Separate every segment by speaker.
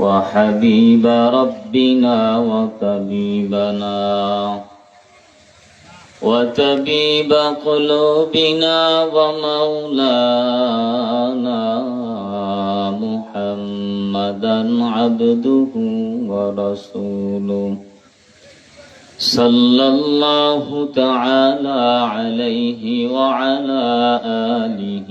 Speaker 1: وحبيب ربنا وطبيبنا وتبيب قلوبنا ومولانا محمدا عبده ورسوله. صلى الله تعالى عليه وعلى آله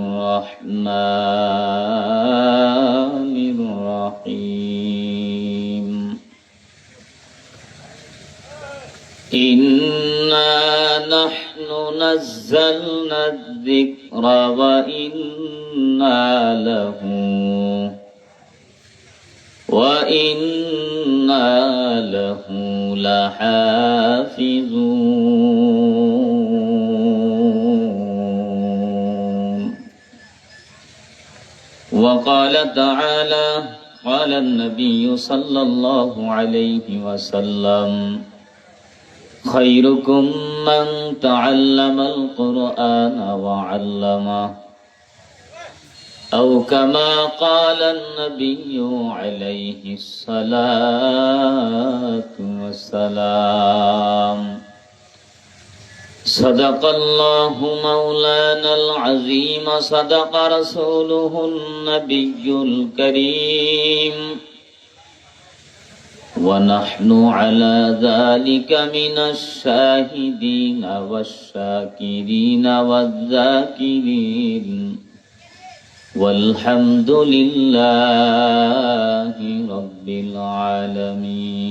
Speaker 1: الرحمن الرحيم. إنا نحن نزلنا الذكر وإنا له وإنا له لحافظون. وقال تعالى قال النبي صلى الله عليه وسلم خيركم من تعلم القرآن وعلمه أو كما قال النبي عليه الصلاة والسلام صدق الله مولانا العظيم صدق رسوله النبي الكريم. ونحن على ذلك من الشاهدين والشاكرين والذاكرين. والحمد لله رب العالمين.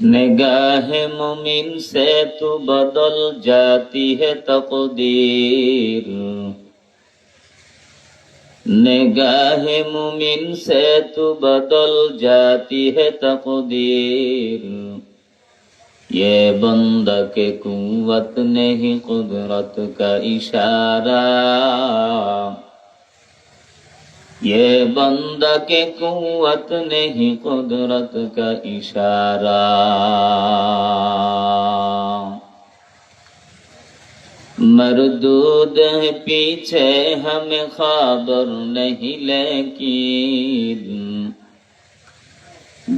Speaker 1: নিগাহে মুমিন সে তু বদল জাতি হে তকদীর। নিগাহে মুমিন সে তু বদল জাতি হে তকদীর। ये बंद के कुवत नहीं कुदरत का इशारा یہ بندہ کے قوت نہیں قدرت کا اشارہ مردود ہے پیچھے ہمیں خبر نہیں لیکن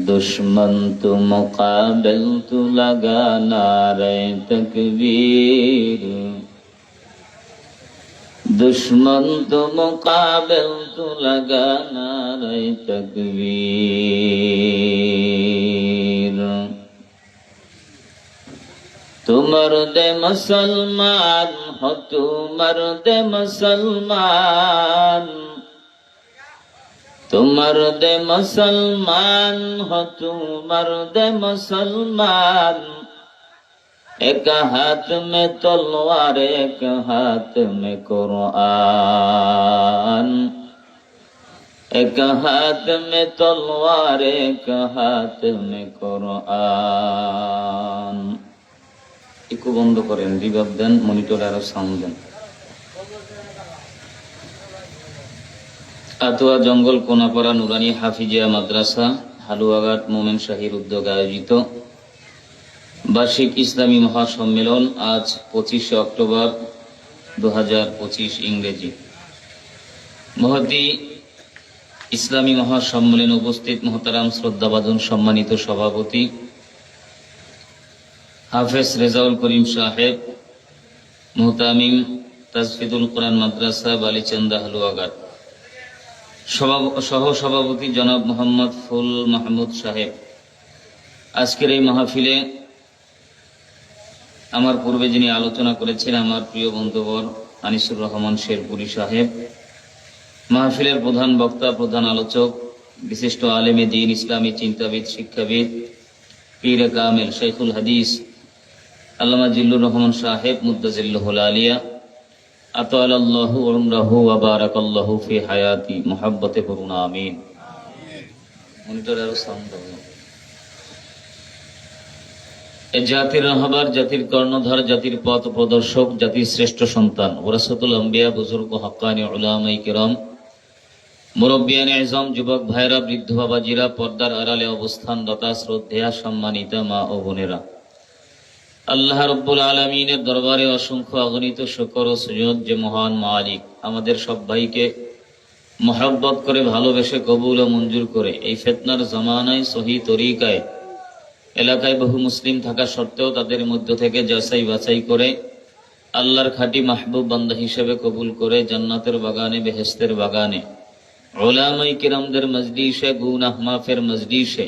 Speaker 1: دشمن تو مقابل تو لگا نعرہ تکبیر दुश्मन तो मुकाबिल तो लगाना रे तकबीर तू मर्द मुसलमान हो तू मर्द मुसलमान तू मर्द मुसलमान हो तू मर्द मुसलमान एक हाथ में तलवार एक हाथ में कुरान एक हाथ में तलवार एक हाथ में कुरान একটু বন্ধ করেন রিভাব দেন মনিটরে আরো সাউন্ড দেন আতুয়া জঙ্গল কোনাপাড়া নুরানি হাফিজিয়া মাদ্রাসা হালুয়াঘাট মোমেন শাহির উদ্যোগ আয়োজিত বার্ষিক ইসলামী মহাসম্মেলন আজ পঁচিশে অক্টোবর দু হাজার পঁচিশ ইংরেজি। মহতি ইসলামী মহাসম্মেলনে উপস্থিত মহতারাম শ্রদ্ধাভাজন সম্মানিত সভাপতি হাফেজ রেজাউল করিম সাহেব, মুহতামিম তাজফিদুল কোরআন মাদ্রাসা, বালিচান্দা সভা- সহ সভাপতি জনাব মোহাম্মদ ফুল মাহমুদ সাহেব। আজকের এই মাহফিলে আমার পূর্বে যিনি আলোচনা করেছেন আমার প্রিয় বন্ধুবর আনিসুর রহমান শেরপুরি সাহেব, মাহফিলের প্রধান বক্তা, প্রধান আলোচক, বিশিষ্ট আলেমে দিন, ইসলামী চিন্তাবিদ, শিক্ষাবিদ, পীর কামেল শেখুল হাদিস, আল্লামা জিল্লুর রহমান সাহেব মুদাজিল্লাহুল আলিয়া আতাল আল্লাহু উমরাহু ওয়া বারাকাল্লাহু ফি হায়াতি মুহাব্বতে করুন আমিন। মনিটর সাউন্ড জাতির রাহবার জাতির কর্ণধার, জাতির পথ প্রদর্শক, জাতির শ্রেষ্ঠ সন্তান। ওরাসতুল আম্বিয়া, বুজুর্গ, হক্কানি উলামাই কিরাম, মুরব্বিয়ান, এজম, যুবক ভাইরা বৃদ্ধ বাবাজিরা, পর্দার আড়ালে অবস্থান, দতা, শ্রদ্ধেয়া, সম্মানিতা মা ও বোনেরা। আল্লাহ রব্বুল আলমিনের দরবারে অসংখ্য অগণিত শুকর ও সুযোগ যে মহান মালিক। আমাদের সব ভাইকে মহাব্বত করে ভালোবেসে কবুল ও মঞ্জুর করে এই ফেতনার জমানায়, সহি তরিকায় এলাকায় বহু মুসলিম থাকা সত্ত্বেও তাদের মধ্য থেকে যাচাই বাছাই করে আল্লাহর খাটি মাহবুব বান্দা হিসেবে কবুল করে জান্নাতের বাগানে বেহেস্তের বাগানে। ওলামাই কিরামদের মজলিসে গুন আহমাফের মজলিসে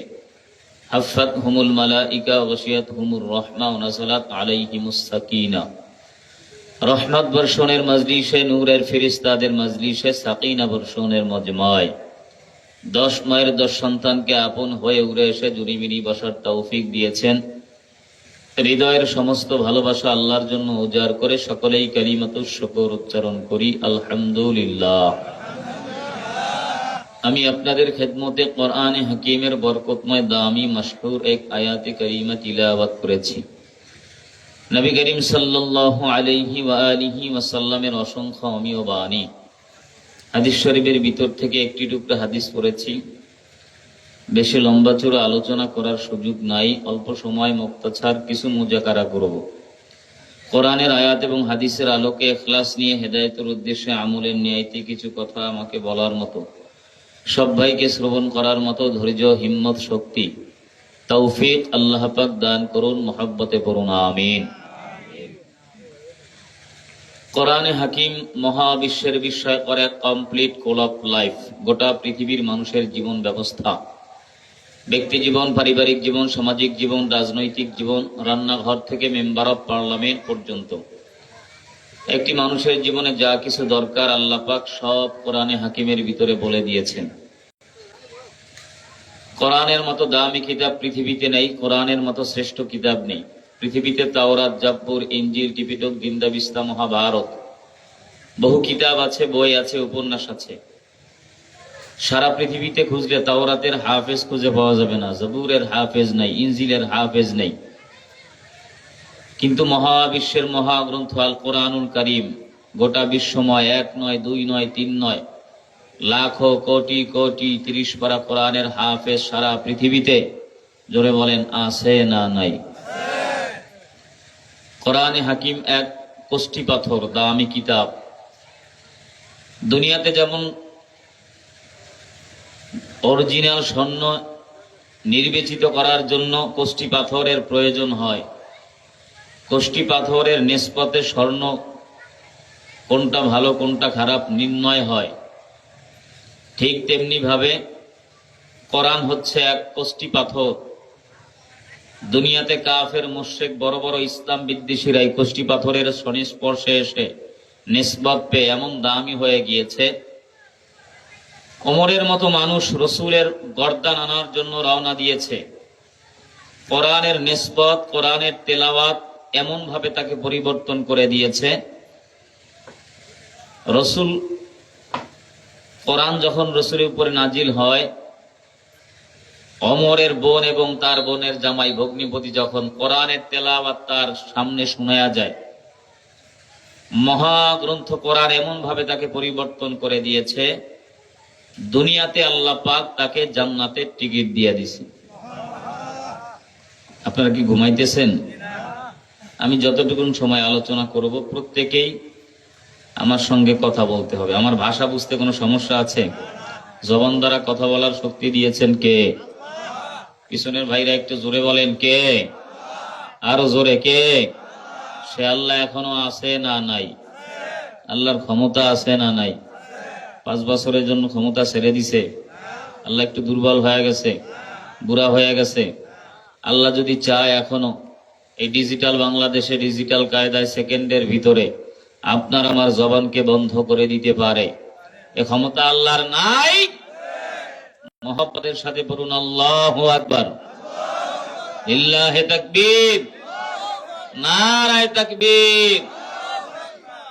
Speaker 1: হাফাত হুমুল মালাইকা ওসিয়াত হুমুর রহমা ও নাজলাত আলাইহিমুস সাকিনা। রহমত বর্ষণের মজলিসে নূরের ফিরিস্তাদের মজলিসে সাকিনা বর্ষণের মজমায়। দশ মায়ের দশ সন্তানকে আপন হয়ে উড়ে এসে জুরিমিরি বসার তৌফিক দিয়েছেন। হৃদয়ের সমস্ত ভালোবাসা আল্লাহর জন্য উজাড় করে সকলেই কালিমাতুর শকর উচ্চারণ করি, আলহামদুলিল্লাহ। আমি আপনাদের খেদমতে কোরআনে হাকিমের বরকতময় দামি মশহুর এক আয়াতে করিমা তিলাওয়াত করেছি। নবী করিম ওয়া আলিহি ওয়াসাল্লামের অসংখ্য অমীয় বাণী হাদিস শরীফের ভিতর থেকে একটি টুকরা হাদিস পড়েছি। বেশি লম্বা চূড়া আলোচনা করার সুযোগ নাই, অল্প সময় মুক্তাছাড়, কিছু মুজাকারা করব। কোরআনের আয়াত এবং হাদিসের আলোকে এখলাস নিয়ে, হেদায়েতের উদ্দেশ্যে, আমলের ন্যায়তে কিছু কথা আমাকে বলার মতো, সব ভাইকে শ্রবণ করার মতো ধৈর্য, হিম্মত, শক্তি, তৌফিক আল্লাহ পাক দান করুন, মহাব্বতে করুন আমিন। কোরআনে হাকিম মহাবিশ্বের বিষয় করে কমপ্লিট কোল অফ লাইফ গোটা পৃথিবীর মানুষের জীবন ব্যবস্থা। ব্যক্তি জীবন, পারিবারিক জীবন, সামাজিক জীবন, রাজনৈতিক জীবন, রান্নাঘর থেকে মেম্বার অফ পার্লামেন্ট পর্যন্ত। একটি মানুষের জীবনে যা কিছু দরকার আল্লাহ পাক সব কোরআনে হাকিমের ভিতরে বলে দিয়েছেন। কোরআনের মতো দামি কিতাব পৃথিবীতে নেই, কোরআনের মতো শ্রেষ্ঠ কিতাব নেই। পৃথিবীতে তাওরাত, জাব্বুর ইঞ্জিল, টিপিটক দিন্দা বিস্তা মহাভারত। বহু কিতাব আছে, বই আছে, উপন্যাস আছে। সারা পৃথিবীতে খুঁজলে তাওরাতের হাফেজ খুঁজে পাওয়া যাবে না। জবুরের হাফেজ নাই ইনজিলের হাফেজ নেই। কিন্তু মহাবিশ্বের মহাগ্রন্থ আল কোরআনুল করিম, গোটা বিশ্বময় এক নয়, দুই নয়, তিন নয়, লাখো কোটি কোটি তিরিশ পারা কোরআনের হাফেজ সারা পৃথিবীতে, জোরে বলেন, আছে না নাই? কোরআনে হাকিম এক কোষ্ঠী পাথর, দামি কিতাব। দুনিয়াতে যেমন অরিজিনাল স্বর্ণ নির্বাচিত করার জন্য কোষ্ঠী পাথরের প্রয়োজন হয়, কোষ্ঠী পাথরের নিষ্পতে স্বর্ণ কোনটা ভালো, কোনটা খারাপ নির্ণয় হয়। ঠিক তেমনি ভাবে কোরআন হচ্ছে এক কোষ্ঠী পাথর। দুনিয়াতে কাফের মোশেক বড় বড় ইসলাম বিদ্বেষীরা এই কোষ্ঠী পাথরের সংস্পর্শে এসে নিসবত পেয়ে এমন দামি হয়ে গিয়েছে। ওমরের মতো মানুষ রসুলের গর্দান আনার জন্য রওনা দিয়েছে। কোরআনের নিসবত কোরআনের তেলাওয়াত এমন ভাবে তাকে পরিবর্তন করে দিয়েছে। রসুল, কোরআন যখন রসুলের উপরে নাজিল হয় অমরের বোন এবং তার বোনের জামাই ভগ্নিপতি যখন কোরআনের তেলাওয়াত তার সামনে শোনা যায়, মহাগ্রন্থ কোরআন এমন ভাবে তাকে পরিবর্তন করে দিয়েছে, দুনিয়াতে আল্লাহ পাক তাকে জান্নাতের টিকিট দিয়ে দিছে আপনারা কি ঘুমাইতেছেন? আমি যতটুকুন সময় আলোচনা করব, প্রত্যেকেই আমার সঙ্গে কথা বলতে হবে। আমার ভাষা বুঝতে কোনো সমস্যা আছে? জবান দ্বারা কথা বলার শক্তি দিয়েছেন কে? পিছনের ভাইরা একটু জোরে বলেন, কে? আরও জোরে, কে? সে আল্লাহ এখনও আছে না নাই? আল্লাহর ক্ষমতা আছে না নাই? পাঁচ বছরের জন্য ক্ষমতা ছেড়ে দিছে। আল্লাহ একটু দুর্বল হয়ে গেছে, বুড়া হয়ে গেছে। আল্লাহ যদি চায় এখনও, এই ডিজিটাল বাংলাদেশে ডিজিটাল কায়দায় সেকেন্ডের ভিতরে আপনার আমার জবানকে বন্ধ করে দিতে পারে। এ ক্ষমতা আল্লাহর নাই। মহব্বতের সাথে পড়ুন আল্লাহ আকবার। তাকবীর।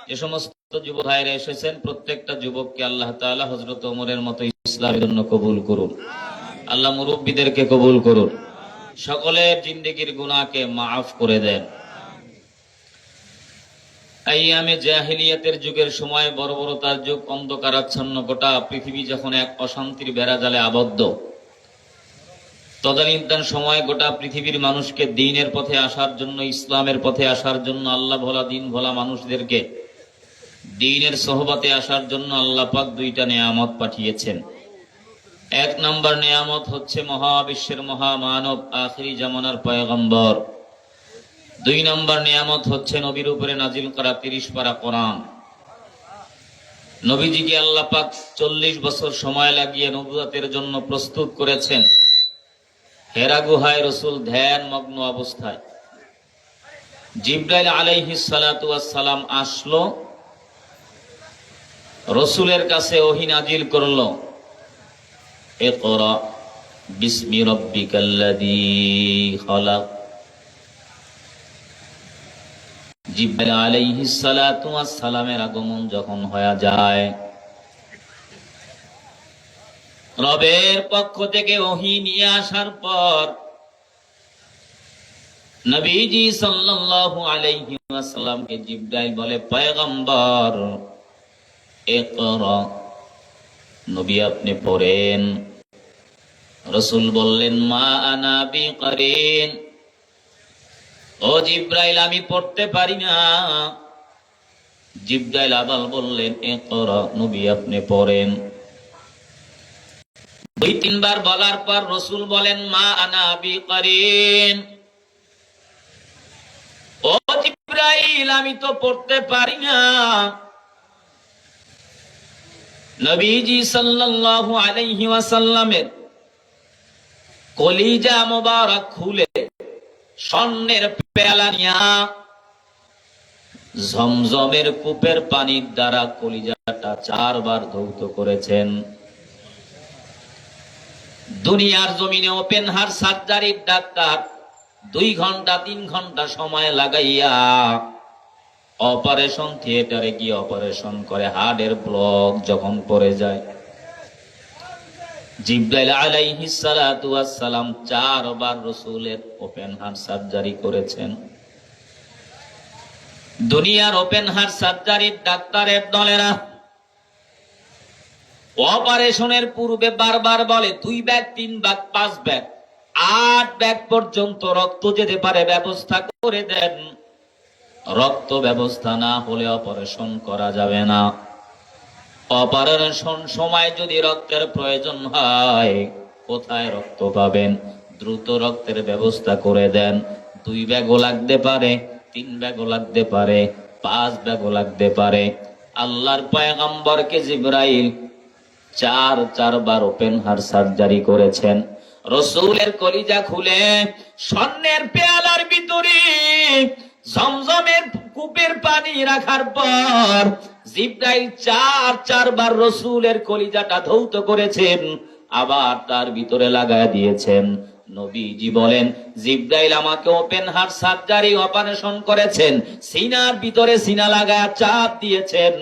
Speaker 1: যে সমস্ত যুব ভাইরা এসেছেন, প্রত্যেকটা যুবককে আল্লাহ তাআলা হযরত ওমরের মতো ইসলামের জন্য কবুল করুন। আল্লাহ মুরব্বীদেরকে কবুল করুন। সকলের জিন্দেগির গুনাহকে মাফ করে দেন। আইয়ামে জাহিলিয়াতের যুগের সময় বড় বড় তার যুগ অন্ধকারাচ্ছন্ন গোটা পৃথিবী যখন এক অশান্তির বেড়াজালে আবদ্ধ। তদানীন্তন সময় গোটা পৃথিবীর মানুষকে দিনের পথে আসার জন্য, ইসলামের পথে আসার জন্য, আল্লাহ ভোলা, দিন ভোলা মানুষদেরকে দিনের সহবাতে আসার জন্য আল্লাহ পাক দুইটা নেয়ামত পাঠিয়েছেন। এক নম্বর নেয়ামত হচ্ছে মহাবিশ্বের মহামানব, আখরি জামানার পয়গম্বর। দুই নম্বর নিয়ামত হচ্ছে নবীর উপরে নাজিল করা তিরিশ পারা কোরআন। নবীজিকে আল্লাহ পাক চল্লিশ বছর সময় লাগিয়ে নবুয়াতের জন্য প্রস্তুত করেছেন। হেরা গুহায় রসুল ধ্যান মগ্ন অবস্থায়। জিব্রাইল আলাইহি সালাম আসলো, রসুলের কাছে ওহি নাজিল করল এ করা বিসমি রব্বিকাল্লাযী খালাক। সালামের আগমন যখন হয়ে যায়, রবের পক্ষ থেকে ওহি নিয়ে আসার পর নবীজি সাল্লাল্লাহু আলাইহি ওয়াসাল্লামকে জিব্রাইল বলে, পয়গম্বর নবী আপনি পড়েন। রসুল বললেন, মা আনা বিকরিন ও জিব্রাইল, আমি পড়তে পারি না। জিব্রাইল আবাল বললেন এ নবী আপনি পড়েন। দুই, তিনবার বলার পর রসুল বলেন, মা আনা বি করেন। ও জিব্রাইল, আমি তো পড়তে পারি না। নবীজি সাল্লাল্লাহু আলাইহি ওয়াসাল্লামের কলিজা মোবারক খুলে স্বর্ণের পেয়ালা নিয়া ঝমঝমের কূপের পানির দ্বারা কলিজাটা চারবার ধৌত করেছেন। দুনিয়ার জমিনে ওপেন হার সার্জারির ডাক্তার দুই ঘণ্টা, তিন ঘণ্টা সময় লাগাইয়া অপারেশন থিয়েটারে গিয়ে অপারেশন করে হার্টের ব্লক যখন পড়ে যায়। জিব্রাইল আলাইহিস সালাতু চারবার ওপেন সার্জারি করেছেন। দুনিয়ার ওপেন সার্জারির ডাক্তারের দলেরা অপারেশনের পূর্বে বারবার বলে, দুই ব্যাগ, তিন ব্যাগ, পাঁচ ব্যাগ, আট ব্যাগ পর্যন্ত রক্ত যেতে পারে, ব্যবস্থা করে দেন। রক্ত ব্যবস্থা না হলে অপারেশন করা যাবে না। অপারেশন সময় যদি রক্তের প্রয়োজন হয়, কোথায় রক্ত পাবেন? দ্রুত রক্তের ব্যবস্থা করে দেন। দুই ব্যাগও লাগতে পারে, তিন ব্যাগও লাগতে পারে, পাঁচ ব্যাগও লাগতে পারে। আল্লাহর পয়গম্বরকে জিব্রাইল চার, চারবার ওপেন হার সার্জারি করেছেন। রসুলের কলিজা খুলে স্বর্ণের পেয়ালার ভিতরে জমজমের কূপের পানি রাখার পর জিব্রাইল চার, চারবার রসুলের কলিজাটা ধৌত করেছেন, আবার তার ভিতরে লাগায় দিয়েছেন। নবীজি বলেন, জিব্রাইল আমাকে ওপেন হার্ট সার্জারি অপারেশন করেছেন, সিনার ভিতরে সিনা লাগায় চাপ দিয়েছেন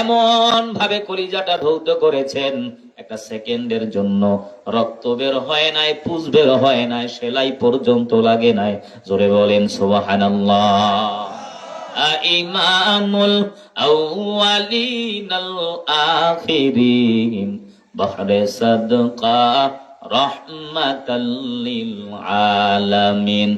Speaker 1: এমন ভাবে কলিজাটা ধৌত করেছেন। একটা সেকেন্ডের জন্য। রক্ত বের হয় নাই পুষ বের হয় নাই, সেলাই পর্যন্ত লাগে নাই। জোরে বলেন, সুবহানাল্লাহ। ইমামুল আখিরিন। সাদকা আলামিন।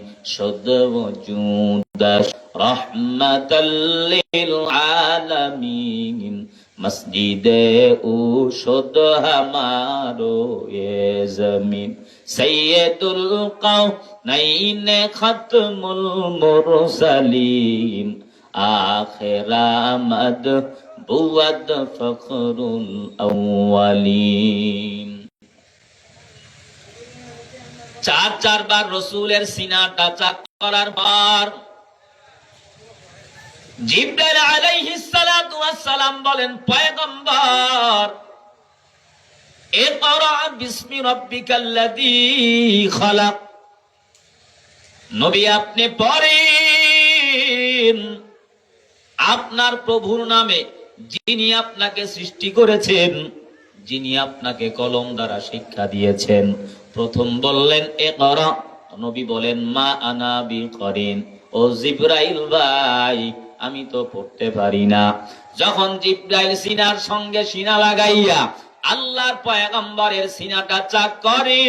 Speaker 1: আলামিন। মসজিদে উশুদ হামারো এ জমিন। সৈয়দুল কাউনাইন খতমুল মুরসালিন। আখিরামদ বুয়াদ ফখরুল আউয়ালিন। চার চারবার রসুলের সিনাটা চাক করার পর আপনার প্রভুর নামে যিনি আপনাকে সৃষ্টি করেছেন, যিনি আপনাকে কলম দ্বারা শিক্ষা দিয়েছেন। প্রথম বললেন এ নবী বলেন, মা আনা বি করেন ও জিব্রাইল ভাই আমি তো পড়তে পারি না। যখন জিব্রাইল সিনার সঙ্গে সিনা লাগাইয়া আল্লাহর পয়গম্বরের সিনাটা চাক করে,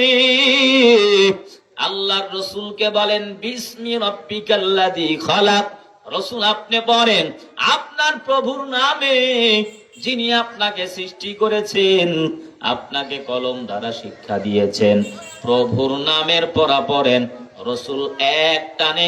Speaker 1: আল্লাহর রসুলকে বলেন, বিসমি রব্বিকাল্লাযী খালাক। রসুল আপনি পড়েন, আপনার প্রভুর নামে যিনি আপনাকে সৃষ্টি করেছেন, আপনাকে কলম দ্বারা শিক্ষা দিয়েছেন। প্রভুর নামের পড়া পড়েন। রসুল এক টানে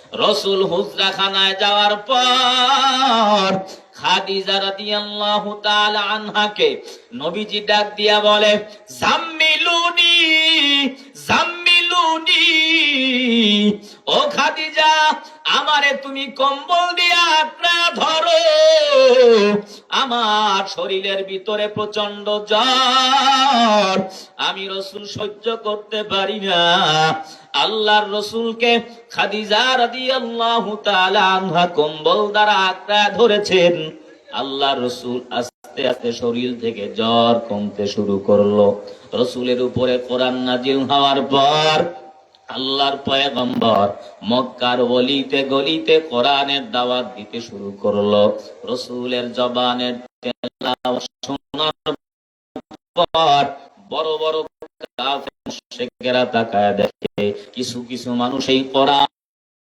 Speaker 1: রসুল হুজরাখানায় যাওয়ার পর খাদিজা ও খাদিজা, আমারে তুমি কম্বল দিয়া ধরো। আমার শরীরের ভিতরে প্রচণ্ড জ্বর আমি রসুল সহ্য করতে পারি না। আল্লাহর রসুলকে খাদিজা তাআলা আনহা কম্বল দ্বারা আঁকড়া ধরেছেন। আল্লাহ রসুল আস্তে আস্তে শরীর থেকে জ্বর কমতে শুরু করল। রসুলের উপরে কোরআন নাজিল হওয়ার পর আল্লাহর পয়গম্বর মক্কার গলিতে গলিতে কোরআনের দাওয়াত দিতে শুরু করল। রসুলের জবানের শোনার পর বড় বড় তাকায় দেখে কিছু কিছু মানুষ এই কোরআন